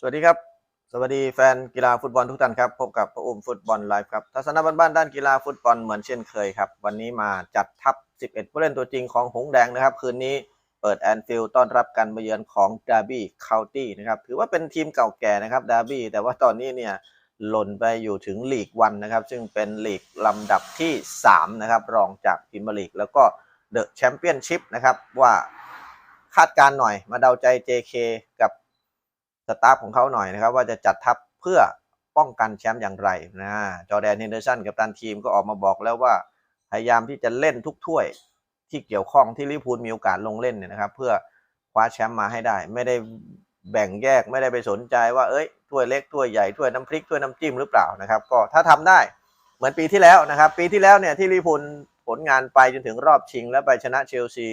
สวัสดีครับ สวัสดีแฟนกีฬาฟุตบอลทุกท่านครับ พบกับพระอุ้มฟุตบอลไลฟ์ครับ ทัศนะบ้านๆด้านกีฬาฟุตบอลเหมือนเช่นเคยครับ วันนี้มาจัดทัพ 11 ผู้เล่นตัวจริงของหงแดงนะครับ คืนนี้เปิดแอนฟิลด์ต้อนรับการมาเยือนของดาร์บี้คาน์ตี้นะครับ ถือว่าเป็นทีมเก่าแก่นะครับดาร์บี้ แต่ว่าตอนนี้เนี่ยหล่นไปอยู่ถึงลีกวันนะครับ ซึ่งเป็นลีกลำดับที่ 3 นะครับ รองจากพรีเมียร์ลีกแล้วก็เดอะแชมเปี้ยนชิพนะครับว่าคาดการณ์หน่อยมาเดาใจ JK กับ สตาฟของเขาหน่อยนะครับ ว่าจะจัดทัพเพื่อป้องกันแชมป์อย่างไรนะจอแดนเฮนเดอร์สันกับตันทีมก็ออกมาบอกแล้วว่า พยายามที่จะเล่นทุกถ้วยที่เกี่ยวข้องที่ลิพูลมีโอกาสลงเล่นเนี่ยนะครับ เพื่อคว้าแชมป์มาให้ได้ ไม่ได้แบ่งแยกไม่ได้ไปสนใจว่าเอ้ยถ้วยเล็กถ้วยใหญ่ถ้วยน้ำพริกถ้วยน้ำจิ้มหรือเปล่านะครับ ก็ถ้าทำได้เหมือนปีที่แล้วนะครับ ปีที่แล้วเนี่ยที่ลิพูลผลงานไปจนถึงรอบชิง แล้วไปชนะเชลซี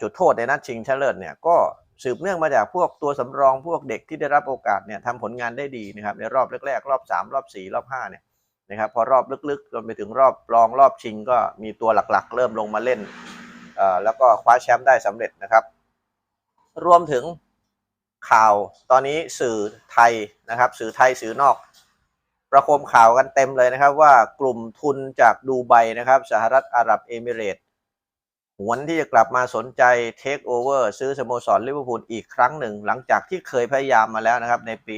จุดโทษในนัดชิงชนะเลิศเนี่ยก็ สืบเนื่องมาจากพวกตัวสำรองพวกเด็กที่ได้รับโอกาสเนี่ยทำผลงานได้ดีนะครับในรอบแรกๆ รอบ 3 รอบ 4 รอบ 5 เนี่ยนะครับพอรอบลึกๆจนไปถึงรอบรองรอบชิงก็มีตัวหลักๆ เริ่มลงมาเล่นเอ่อแล้วก็คว้าแชมป์ได้สำเร็จนะครับ รวมถึงข่าวตอนนี้สื่อไทยนะครับ สื่อไทยสื่อนอกประโคมข่าวกันเต็มเลยนะครับว่ากลุ่มทุนจากดูไบนะครับสหรัฐอาหรับเอมิเรต หวนที่จะกลับมาสนใจเทคโอเวอร์ซื้อสโมสรลิเวอร์พูลอีกครั้งหนึ่ง หลังจากที่เคยพยายามมาแล้วนะครับ ในปี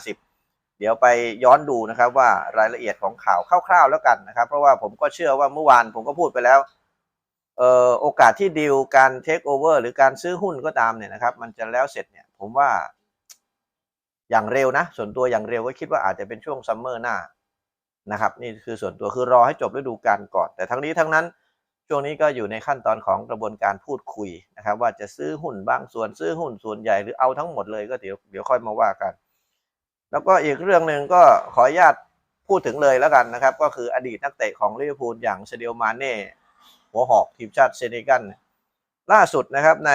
2550 เดี๋ยวไปย้อนดูนะครับว่ารายละเอียดของข่าวคร่าวๆแล้วกันนะครับ เพราะว่าผมก็เชื่อว่าเมื่อวานผมก็พูดไปแล้วเออโอกาสที่ดีลการเทคโอเวอร์หรือการซื้อหุ้นก็ตามเนี่ยนะครับ มันจะแล้วเสร็จเนี่ยผมว่า อย่างเร็วนะ ส่วนตัวอย่างเร็วก็คิดว่าอาจจะเป็นช่วงซัมเมอร์หน้านะครับ นี่คือส่วนตัวคือรอให้จบฤดูกาลก่อน แต่ทั้งนี้ทั้งนั้น ช่วงนี้ก็อยู่ในขั้นตอนของกระบวนการพูดคุยนะครับ ว่าจะซื้อหุ้นบางส่วนซื้อหุ้นส่วนใหญ่หรือเอาทั้งหมดเลยก็เดี๋ยวเดี๋ยวค่อยมาว่ากัน แล้วก็อีกเรื่องหนึ่งก็ขออนุญาตพูดถึงเลยแล้วกันนะครับ ก็คืออดีตนักเตะของลิเวอร์พูลอย่างเซเดียมาเน่หัวหอกทีมชาติเซเนกัลล่าสุดนะครับใน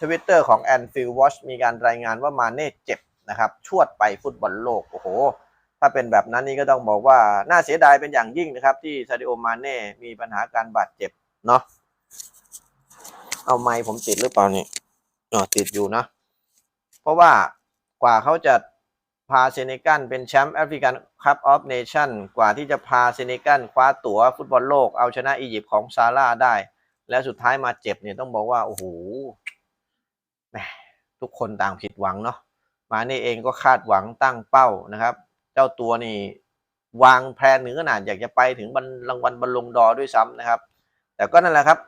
ทวิตเตอร์ของ Anfield Watch มีการรายงานว่ามาเน่เจ็บนะครับ ชวดไปฟุตบอลโลก โอ้โห ถ้าเป็นแบบนั้นนี่ก็ต้องบอกว่า น่าเสียดายเป็นอย่างยิ่งนะครับ ที่ซาดิโอมาเน่ มีปัญหาการบาดเจ็บเนาะเอาไม้ผมติดหรือเปล่านี่อ๋อติดอยู่นะ เพราะว่ากว่าเขาจะพาเซเนกัลเป็นแชมป์แอฟริกันคัพออฟเนชั่นกว่าที่จะพาเซเนกัลคว้าตั๋วฟุตบอลโลกเอาชนะอียิปต์ของซาร่าได้ แล้วสุดท้ายมาเจ็บเนี่ยต้องบอกว่า โอ้โหทุกคนต่างผิดหวังเนาะมาเน่เองก็คาดหวังตั้งเป้านะครับ เจ้าตัวนี่วางแผนถึงขนาดอยากจะไปถึงบรรรางวัลบอลลงดอด้วยซ้ำนะครับ แต่ก็นั่นแหละครับ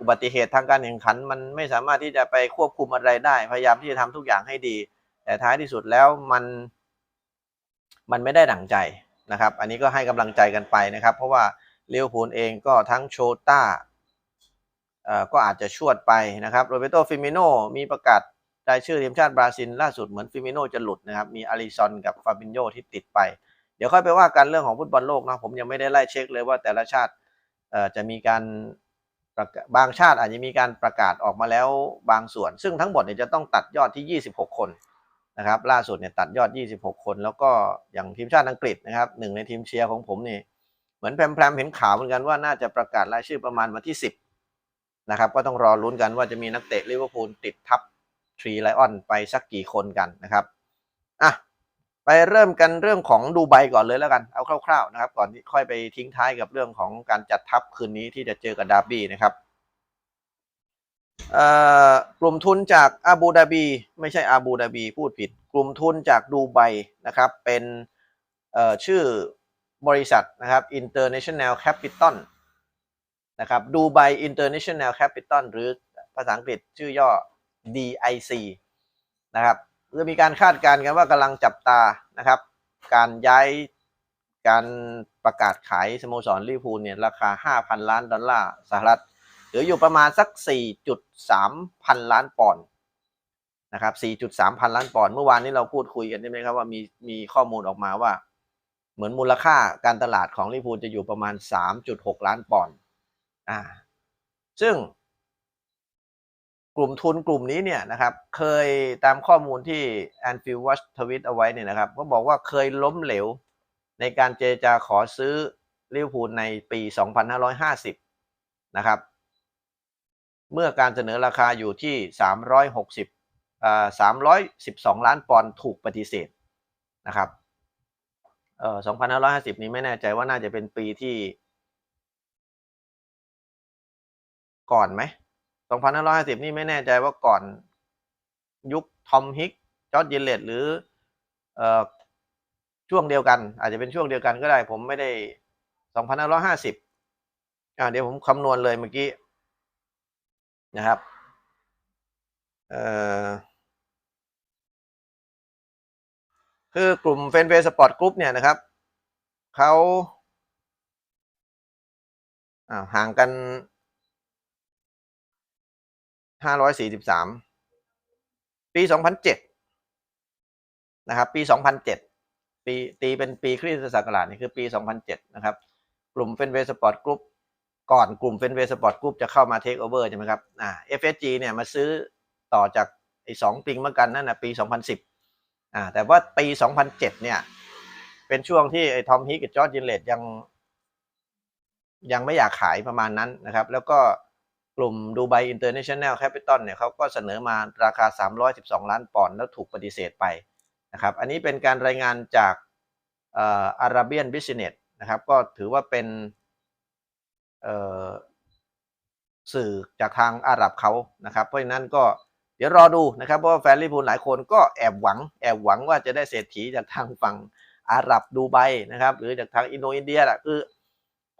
อุบัติเหตุทางการแข่งขันมันไม่สามารถที่จะไปควบคุมอะไรได้ พยายามที่จะทำทุกอย่างให้ดี แต่ท้ายที่สุดแล้วมันมันไม่ได้ดั่งใจนะครับ อันนี้ก็ให้กำลังใจกันไปนะครับ เพราะว่าเลี้ยวพูลเองก็ทั้งโชต้าก็อาจจะชวดไปนะครับโรเบโตฟิมิโนมีประกาศ รายชื่อทีมชาติบราซิลล่าสุดเหมือนฟิมิโนจะหลุดนะครับ มีอาริซอนกับฟาบินโยที่ติดไป เดี๋ยวค่อยไปว่ากันเรื่องของฟุตบอลโลกนะผมยังไม่ได้ไล่เช็คเลยว่าแต่ละชาติเอ่อจะมีการประกาศบางชาติอาจจะมีการประกาศออกมาแล้วบางส่วน ซึ่งทั้งหมดเนี่ยจะต้องตัดยอดที่ 26 คนนะครับ ล่าสุดเนี่ยตัดยอด 26 คน แล้วก็อย่างทีมชาติอังกฤษนะครับหนึ่งในทีมเชียร์ของผมนี่เหมือนแพรมๆเห็นข่าวเหมือนกันว่าน่าจะประกาศรายชื่อประมาณวันที่ 10นะครับก็ต้องรอลุ้นกันว่าจะมีนักเตะลิเวอร์พูลติดทัพ ทรีไลออนไปสักกี่คนกันนะครับอะไปเริ่มกันเรื่องของดูไบก่อนเลยแล้วกัน เอาคร่าวๆนะครับ ก่อนที่ค่อยไปทิ้งท้ายกับเรื่องของการจัดทัพคืนนี้ที่จะเจอกับดาร์บี้นะครับกลุ่มทุนจากอาบูดาบี ไม่ใช่อาบูดาบีพูดผิด กลุ่มทุนจากดูไบนะครับ เป็นชื่อบริษัทนะครับ International Capital นะครับดูไบ International Capital หรือภาษาอังกฤษชื่อย่อ DIC นะครับจะมีการคาดการณ์กันว่ากำลังจับตานะครับ การย้ายการประกาศขายสโมสรลิเวอร์พูลเนี่ยราคา 5,000 ล้านดอลลาร์สหรัฐหรืออยู่ประมาณสัก 4.3 พันล้านปอนด์นะครับ 4.3 พันล้านปอนด์เมื่อวานนี้เราพูดคุยกันใช่ไหมครับว่ามีมีข้อมูลออกมาว่า เหมือนมูลค่าการตลาดของลิเวอร์พูลจะอยู่ประมาณ 3.6 ล้านปอนด์อ่าซึ่ง กลุ่มทุนกลุ่มนี้เนี่ยนะครับเคยตามข้อมูลที่ Anfield Watch ทวิตเอาไว้เนี่ยนะครับก็บอกว่าเคยล้มเหลว ในการเจรจาขอซื้อลิเวอร์พูลในปี 2550 นะครับ เมื่อการเสนอราคาอยู่ที่ 360สามร้อยสิบสองล้านปอนด์ถูกปฏิเสธนะครับเอ่อสองพันห้าร้อยห้าสิบนี้ไม่แน่ใจว่าน่าจะเป็นปีที่ ก่อนไหม สองพันห้าร้อยห้าสิบนี่ไม่แน่ใจว่าก่อนยุคทอมฮิกจอร์ดยินเลตหรืออช่วงเดียวกัน อาจจะเป็นช่วงเดียวกันก็ได้ ผมไม่ได้สองพันห้าร้อยห้าสิบอ่าเดี๋ยวผมคำนวณเลยเมื่อกี้นะครับเอ่อคือกลุ่มเฟนเวสปอร์ตกรุ๊ปเนี่ยนะครับเขาห่างกัน ห้าร้อยสี่สิบสามปีสองพันเจ็ดนะครับ ปีสองพันเจ็ดปีตีเป็นปีคริสตศักราชนี่คือปีสองพันเจ็ดนะครับ กลุ่มเฟนเวสปอร์ตกรุ๊ปก่อนกลุ่มเฟนเวสปอร์ตกรุ๊ปจะเข้ามาเทคโอเวอร์ใช่ไหมครับอ่า FSG เนี่ยมาซื้อต่อจากไอ้สองปิงเมื่อกันนั่นนะปีสองพันสิบอ่าแต่ว่าปี2007เนี่ย เป็นช่วงที่ไอ้ทอมฮิกกับจอร์จยินเลตยังยังไม่อยากขายประมาณนั้นนะครับ แล้วก็ กลุ่มดูไบอินเตอร์เนชั่นแนลแคปิตอลเนี่ยเขาก็เสนอมาราคา 312 ล้านปอนด์แล้วถูกปฏิเสธไปนะครับอันนี้เป็นการรายงานจากอาราเบียนบิสเนสนะครับก็ถือว่าเป็นเอ่อสื่อจากทางอาหรับเขานะครับ เพราะฉะนั้นก็เดี๋ยวรอดูนะครับเพราะว่าแฟนลิพูลหลายคนก็แอบหวัง แอบหวังว่าจะได้เศรษฐีจากทางฝั่งอาหรับดูไบนะครับหรือจากทางอินโดอินเดียแหละคือ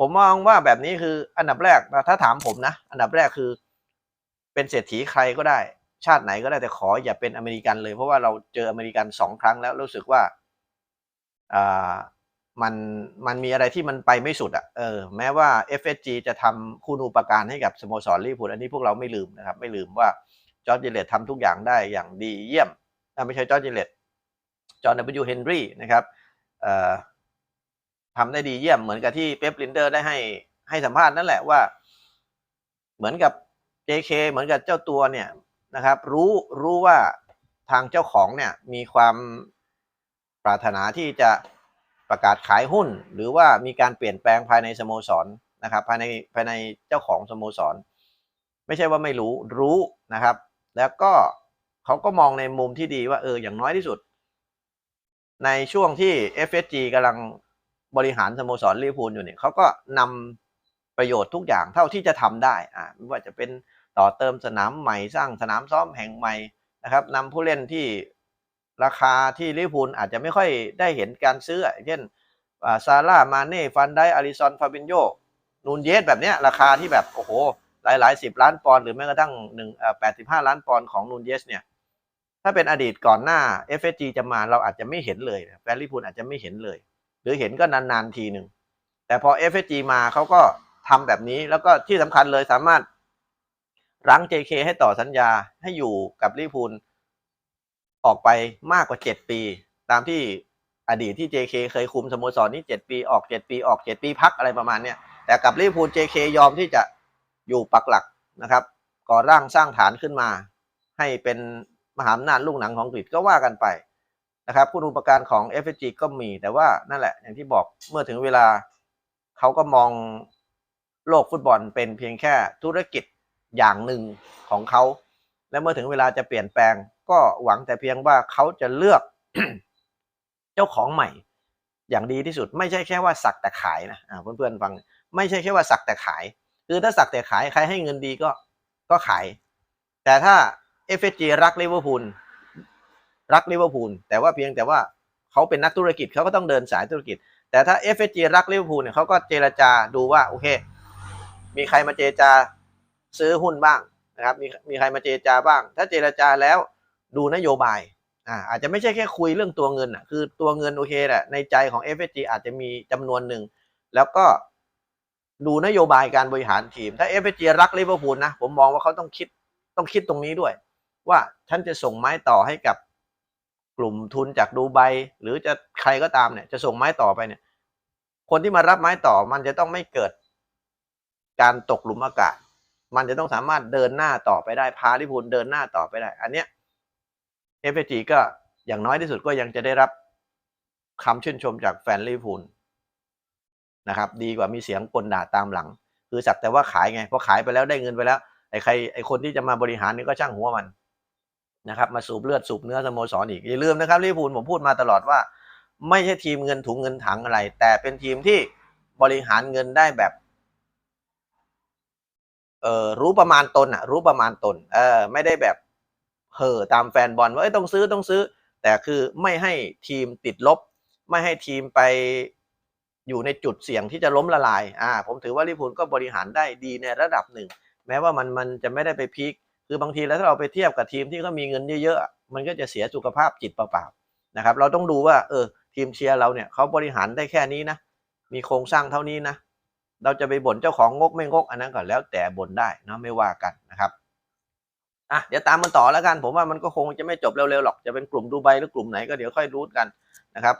ผมมองว่าแบบนี้คืออันดับแรกนะถ้าถามผมนะ อันดับแรกคือ เป็นเศรษฐีใครก็ได้ ชาติไหนก็ได้แต่ขออย่าเป็นอเมริกันเลย เพราะว่าเราเจออเมริกันสองครั้งแล้วรู้สึกว่าอ่ามันมันมีอะไรที่มันไปไม่สุดอะ่ะเออแม้ว่า FSG จะทำคุณูปการให้กับสโมสรลิเวอร์พูลอันนี้พวกเราไม่ลืมนะครับ ไม่ลืมว่าจอร์จเจเลตทำทุกอย่างได้อย่างดีเยี่ยมไม่ใช่จอร์จเจเลตจอห์นดับเบิลยูเฮนรี่นะครับเอ่อ ทำได้ดีเยี่ยมเหมือนกับที่เป๊ปลินเดอร์ได้ให้ให้สัมภาษณ์นั่นแหละว่า เหมือนกับ JK เหมือนกับเจ้าตัวเนี่ยนะครับ รู้รู้ว่าทางเจ้าของเนี่ยมีความปรารถนาที่จะประกาศขายหุ้น หรือว่ามีการเปลี่ยนแปลงภายในสโมสรนะครับภายในภายในเจ้าของสโมสร ไม่ใช่ว่าไม่รู้รู้นะครับ แล้วก็เขาก็มองในมุมที่ดีว่าเอออย่างน้อยที่สุด ในช่วงที่ FSG กำลัง บริหารสโมสรลิเวอร์พูลอยู่เนี่ยเขาก็นำประโยชน์ทุกอย่างเท่าที่จะทำได้อ่าไม่ว่าจะเป็นต่อเติมสนามใหม่สร้างสนามซ้อมแห่งใหม่นะครับนำผู้เล่นที่ราคาที่ลิเวอร์พูลอาจจะไม่ค่อยได้เห็นการซื้อเช่นซาร่ามาเน่ฟันไดอาริซอนฟาบินโยนูนเยสแบบเนี้ยราคาที่แบบโอ้โหหลายหลายสิบล้านปอนด์หรือแม้กระทั่งหนึ่งแปดสิบห้าล้านปอนด์ของนูนเยสเนี่ยถ้าเป็นอดีตก่อนหน้า FSG จะมาเราอาจจะไม่เห็นเลยแฟนลิพูลอาจจะไม่เห็นเลย หรือเห็นก็นานๆทีหนึ่ง แต่พอ FSG มาเขาก็ทำแบบนี้แล้วก็ที่สำคัญเลยสามารถรั้ง JK ให้ต่อสัญญาให้อยู่กับลิพูลออกไปมากกว่าเจ็ดปี ตามที่อดีตที่ JK เคยคุมสโมสรนี้เจ็ดปีออกเจ็ดปีออกเจ็ดปีพักอะไรประมาณเนี้ยแต่กับลิพูล JK ยอมที่จะอยู่ปักหลักนะครับก่อร่างสร้างฐานขึ้นมา ให้เป็นมหาอำนาจลูกหนังของอังกก็ว่ากันไป นะครับคุณอุปการของ f อ g ก็มีแต่ว่านั่นแหละ อย่างที่บอกเมื่อถึงเวลาเขาก็มองโลกฟุตบอลเป็นเพียงแค่ธุรกิจอย่างหนึ่งของเขา และเมื่อถึงเวลาจะเปลี่ยนแปลง ก็หวังแต่เพียงว่าเขาจะเลือกเจ้าของใหม่ อย่างดีที่สุด ไม่ใช่แค่ว่าสักแต่ขายนะเพื่อนๆฟัง ไม่ใช่แค่ว่าสักแต่ขาย คือถ้าสักแต่ขายใครให้เงินดีก็ก็ขาย แต่ถ้า FSG รักลิเวอร์พูล รักลิเวอร์พูลแต่ว่าเพียงแต่ว่าเขาเป็นนักธุรกิจเขาก็ต้องเดินสายธุรกิจ แต่ถ้า FSG รักลิเวอร์พูลเนี่ยเขาก็เจรจาดูว่าโอเค มีใครมาเจรจาซื้อหุ้นบ้างนะครับมีมีใครมาเจรจาบ้าง ถ้าเจรจาแล้วดูนโยบายอ่าอาจจะไม่ใช่แค่คุยเรื่องตัวเงินอะคือตัวเงินโอเคแหละในใจของ FSG อาจจะมีจำนวนหนึ่ง แล้วก็ดูนโยบายการบริหารทีม ถ้าเอฟเจรักลิเวอร์พูลนะผมมองว่าเขาต้องคิดต้องคิดตรงนี้ด้วย ว่าฉันจะส่งไม้ต่อให้กับ กลุ่มทุนจากดูไบหรือจะใครก็ตามเนี่ยจะส่งไม้ต่อไปเนี่ย คนที่มารับไม้ต่อมันจะต้องไม่เกิด การตกหลุมอากาศ มันจะต้องสามารถเดินหน้าต่อไปได้พาลิพูลเดินหน้าต่อไปได้ อันเนี้ยเอฟเจก็อย่างน้อยที่สุดก็ยังจะได้รับคำชื่นชมจากแฟนลิพูลนะครับ ดีกว่ามีเสียงกลด่าตามหลัง คือสักแต่ว่าขายไงพอขายไปแล้วได้เงินไปแล้วไอ้ใครไอ้คนที่จะมาบริหารนี่ก็ช่างหัวมัน นะครับมาสูบเลือดสูบเนื้อสโมสรอีกอย่าลืมนะครับลิเวอร์พูลผมพูดมาตลอดว่า ไม่ใช่ทีมเงินถุงเงินถังอะไร แต่เป็นทีมที่บริหารเงินได้แบบเออรู้ประมาณตนอะรู้ประมาณตนเออไม่ได้แบบเห่อตามแฟนบอลว่าเอ้ต้องซื้อต้องซื้อ แต่คือไม่ให้ทีมติดลบ ไม่ให้ทีมไปอยู่ในจุดเสี่ยงที่จะล้มละลายอ่าผมถือว่าลิพูลก็บริหารได้ดีในระดับหนึ่ง แม้ว่ามันมันจะไม่ได้ไปพีค คือบางทีแล้วถ้าเราไปเทียบกับทีมที่เขามีเงินเยอะๆ มันก็จะเสียสุขภาพจิตเปล่าๆนะครับ เราต้องดูว่าเออทีมเชียร์เราเนี่ยเขาบริหารได้แค่นี้นะ มีโครงสร้างเท่านี้นะ เราจะไปบ่นเจ้าของงกไม่งกอันนั้นก็แล้วแต่บ่นได้นะไม่ว่ากันนะครับอะเดี๋ยวตามมันต่อแล้วกัน ผมว่ามันก็คงจะไม่จบเร็วๆหรอกจะเป็นกลุ่มดูไบหรือกลุ่มไหนก็เดี๋ยวค่อยรู้กันนะครับ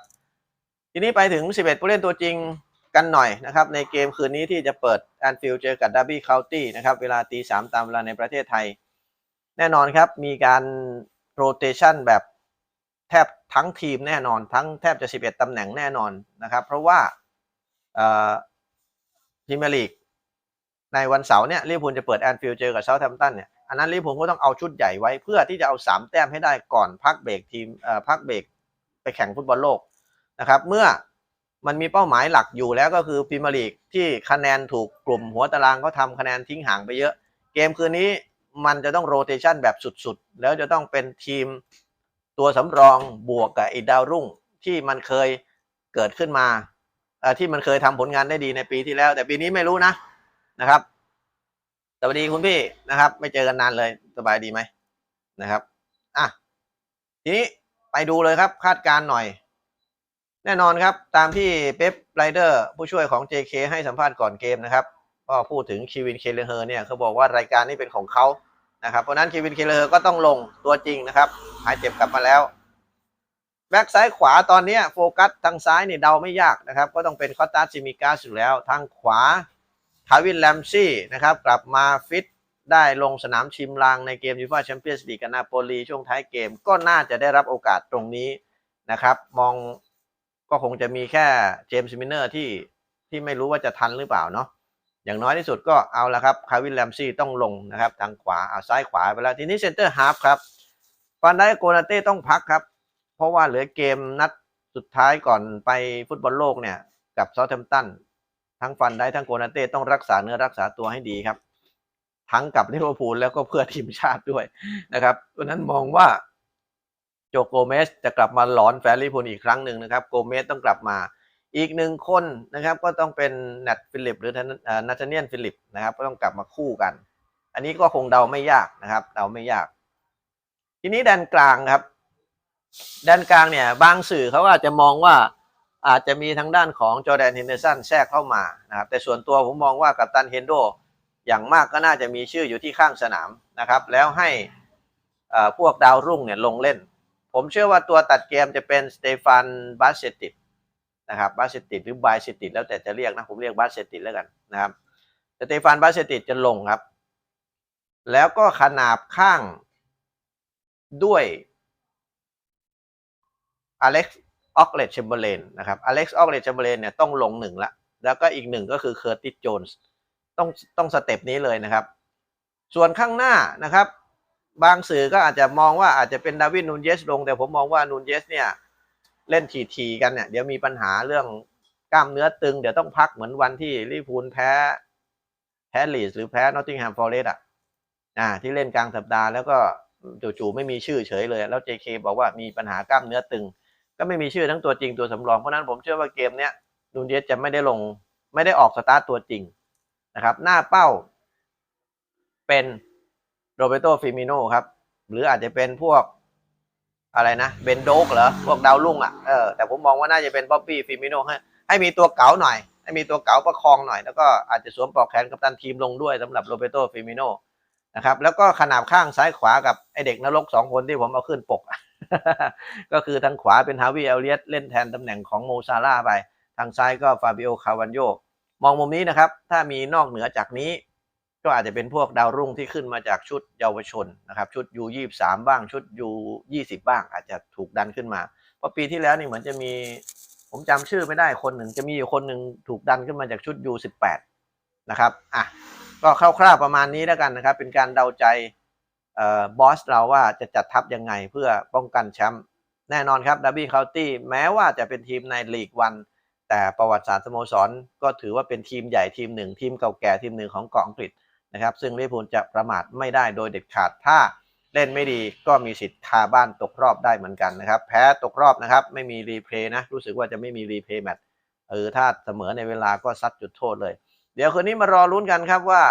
ทีนี้ไปถึง 11 ผู้เล่นตัวจริงกันหน่อยนะครับ ในเกมคืนนี้ที่จะเปิดแอนฟิลด์เจอกับดับบี้เคานตี้นะครับเวลาตีสามตามเวลาในประเทศไทย แน่นอนครับ มีการโรเตชันแบบแทบทั้งทีมแน่นอน ทั้งแทบจะ 11 ตำแหน่งแน่นอนนะครับ เพราะว่าพรีเมียร์ลีกในวันเสาร์เนี่ยลิเวอร์พูลจะเปิดแอนฟิลด์เจอกับเซาท์แฮมป์ตันเนี่ยอันนั้นลิเวอร์พูลก็ต้องเอาชุดใหญ่ไว้เพื่อที่จะเอา 3 แต้มให้ได้ก่อนพักเบรกทีมพักเบรกไปแข่งฟุตบอลโลกนะครับ เมื่อมันมีเป้าหมายหลักอยู่แล้วก็คือพรีเมียร์ลีกที่คะแนนถูกกลุ่มหัวตารางเขาทำคะแนนทิ้งห่างไปเยอะ เกมคืนนี้ มันจะต้องโรเตชันแบบสุดๆ แล้วจะต้องเป็นทีมตัวสำรองบวกกับไอ้ดาวรุ่งที่มันเคยเกิดขึ้นมาที่มันเคยทำผลงานได้ดีในปีที่แล้ว แต่ปีนี้ไม่รู้นะนะครับสวัสดีคุณพี่นะครับ ไม่เจอกันนานเลยสบายดีไหมนะครับอะทีนี้ไปดูเลยครับคาดการหน่อย แน่นอนครับ ตามที่เป๊ปไรเดอร์ผู้ช่วยของ JK ให้สัมภาษณ์ก่อนเกมนะครับ ก็พูดถึงคีวินเคเลเฮอร์เนี่ยเขาบอกว่ารายการนี้เป็นของเขานะครับเพราะนั้นคีวินเคเลเฮอร์ก็ต้องลงตัวจริงนะครับ หายเจ็บกลับมาแล้วแบ็กซ้ายขวาตอนนี้โฟกัสทางซ้ายเนี่ยเดาไม่ยากนะครับ ก็ต้องเป็นคอตตาซิมิกาสอยู่แล้ว ทางขวาทาวินแลมซี่นะครับกลับมาฟิตได้ลงสนามชิมลางในเกมยูฟ่าแชมเปี้ยนส์ลีกกับนาโปลีช่วงท้ายเกมก็น่าจะได้รับโอกาสตรงนี้นะครับ มองก็คงจะมีแค่เจมส์มินเนอร์ที่ที่ไม่รู้ว่าจะทันหรือเปล่าเนาะ อย่างน้อยที่สุดก็เอาละครับคาวินแลมซี่ต้องลงนะครับ ทางขวาเอาซ้ายขวาไปแล้วทีนี้เซนเตอร์ฮาร์ฟครับฟันได้โกนาเต้ต้องพักครับ เพราะว่าเหลือเกมนัดสุดท้ายก่อนไปฟุตบอลโลกเนี่ย กับเซาท์แฮมป์ตันทั้งฟันได้ทั้งโกนาเต้ต้องรักษาเนื้อรักษาตัวให้ดีครับ ทั้งกับลิเวอร์พูลแล้วก็เพื่อทีมชาติด้วยนะครับเพราะนั้นมองว่าโจโกเมสจะกลับมาหลอนแฟนลิเวอร์พูลอีกครั้งหนึ่งนะครับโกเมสต้องกลับมา อีกหนึ่งคนนะครับก็ต้องเป็นเนตฟิลิปหรือนาธาเนียนฟิลิปนะครับก็ต้องกลับมาคู่กัน อันนี้ก็คงเดาไม่ยากนะครับเดาไม่ยาก ทีนี้แดนกลางครับ แดนกลางเนี่ยบางสื่อเขาอาจจะมองว่าอาจจะมีทางด้านของจอแดนเฮนเดอร์สันแทรกเข้ามานะครับแต่ส่วนตัวผมมองว่ากัปตันเฮนโดอย่างมากก็น่าจะมีชื่ออยู่ที่ข้างสนามนะครับ แล้วให้พวกดาวรุ่งเนี่ยลงเล่น ผมเชื่อว่าตัวตัดเกมจะเป็นสเตฟานบาสเซติด นะครับบาสเซติดหรือบายเซติดแล้วแต่จะเรียกนะผมเรียกบาสเซติดแล้วกันนะครับสเตฟานบาสเซติดจะลงครับ แล้วก็ขนาบข้างด้วยอเล็กซ์ออกเลตเชมเบอร์เลนนะครับอเล็กซ์ออกเลตเชมเบอร์เลนเนี่ยต้องลงหนึ่งละแล้วก็อีกหนึ่งก็คือเคอร์ติสโจนส์ต้องต้องสเต็ปนี้เลยนะครับ ส่วนข้างหน้านะครับ บางสื่อก็อาจจะมองว่าอาจจะเป็นดาวินนูนเยสลง แต่ผมมองว่านูนเยสเนี่ย เล่นทีๆกันเนี่ยเดี๋ยวมีปัญหาเรื่องกล้ามเนื้อตึง เดี๋ยวต้องพักเหมือนวันที่ลิพูลแพ้แพ้ลีสหรือแพ้นอตติงแฮมฟอร์เรสต์อะอ่าที่เล่นกลางสัปดาห์แล้วก็จู่ๆไม่มีชื่อเฉยเลย แล้ว JK บอกว่ามีปัญหากล้ามเนื้อตึง ก็ไม่มีชื่อทั้งตัวจริงตัวสำรองเพราะนั้นผมเชื่อว่าเกมเนี้ยนูนเยสจะไม่ได้ลงไม่ได้ออกสตาร์ตตัวจริงนะครับ หน้าเป้าเป็นโรเบโตฟิมิโนครับ หรืออาจจะเป็นพวก อะไรนะเบนโดกเหรอพวกดาวรุ่งอะเออแต่ผมมองว่าน่าจะเป็นบ๊อบบี้ฟิมิโนให้ให้มีตัวเก๋าหน่อย ให้มีตัวเก๋าประคองหน่อย แล้วก็อาจจะสวมปลอกแขนกับตันทีมลงด้วยสำหรับโรเบโตฟิมิโนนะครับแล้วก็ขนาบข้างซ้ายขวากับไอเด็กนรกสองคนที่ผมเอาขึ้นปก ก็คือทางขวาเป็นฮาวิเอลเลียสเล่นแทนตำแหน่งของโมซาร่าไป ทางซ้ายก็ฟาบิโอคาวันโยมองมุมนี้นะครับ ถ้ามีนอกเหนือจากนี้ ก็อาจจะเป็นพวกดาวรุ่งที่ขึ้นมาจากชุดเยาวชนนะครับชุดยูยี่สามบ้างชุดยูยี่สิบบ้าง อาจจะถูกดันขึ้นมาเพราะปีที่แล้วนี่เหมือนจะมี ผมจำชื่อไม่ได้คนหนึ่งจะมีอยู่คนหนึ่งถูกดันขึ้นมาจากชุดยูสิบแปดนะครับอะก็คร่าวๆประมาณนี้แล้วกันนะครับ เป็นการเดาใจเอ่อบอสเราว่าจะจัดทัพยังไงเพื่อป้องกันแชมป์แน่นอนครับดับบี้เคาน์ตี้แม้ว่าจะเป็นทีมในลีกวันแต่ประวัติศาสตร์สโมสร ก็ถือว่าเป็นทีมใหญ่ทีมหนึ่ง ทีมเก่าแก่ทีมหนึ่งของเกาะอังกฤษ นะครับ ซึ่งลิเวอร์พูลจะประมาทไม่ได้โดยเด็ดขาดถ้าเล่นไม่ดีก็มีสิทธิ์คาบ้านตกรอบได้เหมือนกันนะครับ แพ้ตกรอบนะครับไม่มีรีเพลย์นะรู้สึกว่าจะไม่มีรีเพลย์แมตช์เออถ้าเสมอในเวลาก็ซัดจุดโทษเลย เดี๋ยวคืนนี้มารอลุ้นกันครับว่า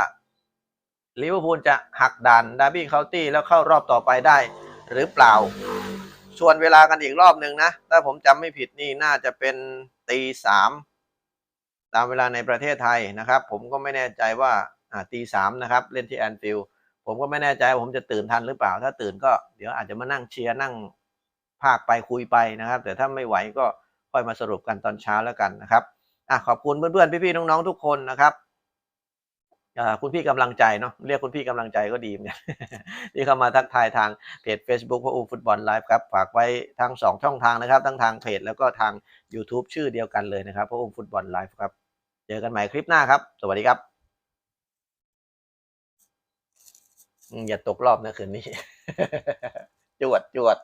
ลิเวอร์พูลจะหักด่านดาร์บี้เคาน์ตี้แล้วเข้ารอบต่อไปได้หรือเปล่า ส่วนเวลากันอีกรอบหนึ่งนะ ถ้าผมจำไม่ผิดนี่น่าจะเป็นตีสามตามเวลาในประเทศไทยนะครับ ผมก็ไม่แน่ใจว่า ตีสามนะครับเล่นที่แอนฟิลด์ผมก็ไม่แน่ใจผมจะตื่นทันหรือเปล่า ถ้าตื่นก็เดี๋ยวอาจจะมานั่งเชียร์นั่งภาคไปคุยไปนะครับ แต่ถ้าไม่ไหวก็ค่อยมาสรุปกันตอนเช้าแล้วกันนะครับอะขอบคุณเพื่อนๆพี่ๆน้องๆทุกคนนะครับคุณพี่กำลังใจเนาะเรียกคุณพี่กำลังใจก็ดีเหมือนกันที่เข้ามาทักทายทางเพจ Facebook พระอุ้ฟุตบอลไลฟ์ครับฝากไว้ทั้ง 2 ช่องทางนะครับ ทั้งทางเพจแล้วก็ทาง YouTube ชื่อเดียวกันเลยนะครับพระอุ้ฟุตบอลไลฟ์ครับ เจอกันใหม่คลิปหน้าครับ สวัสดีครับอืม อย่าตกรอบนะคืนนี้ จวดจวด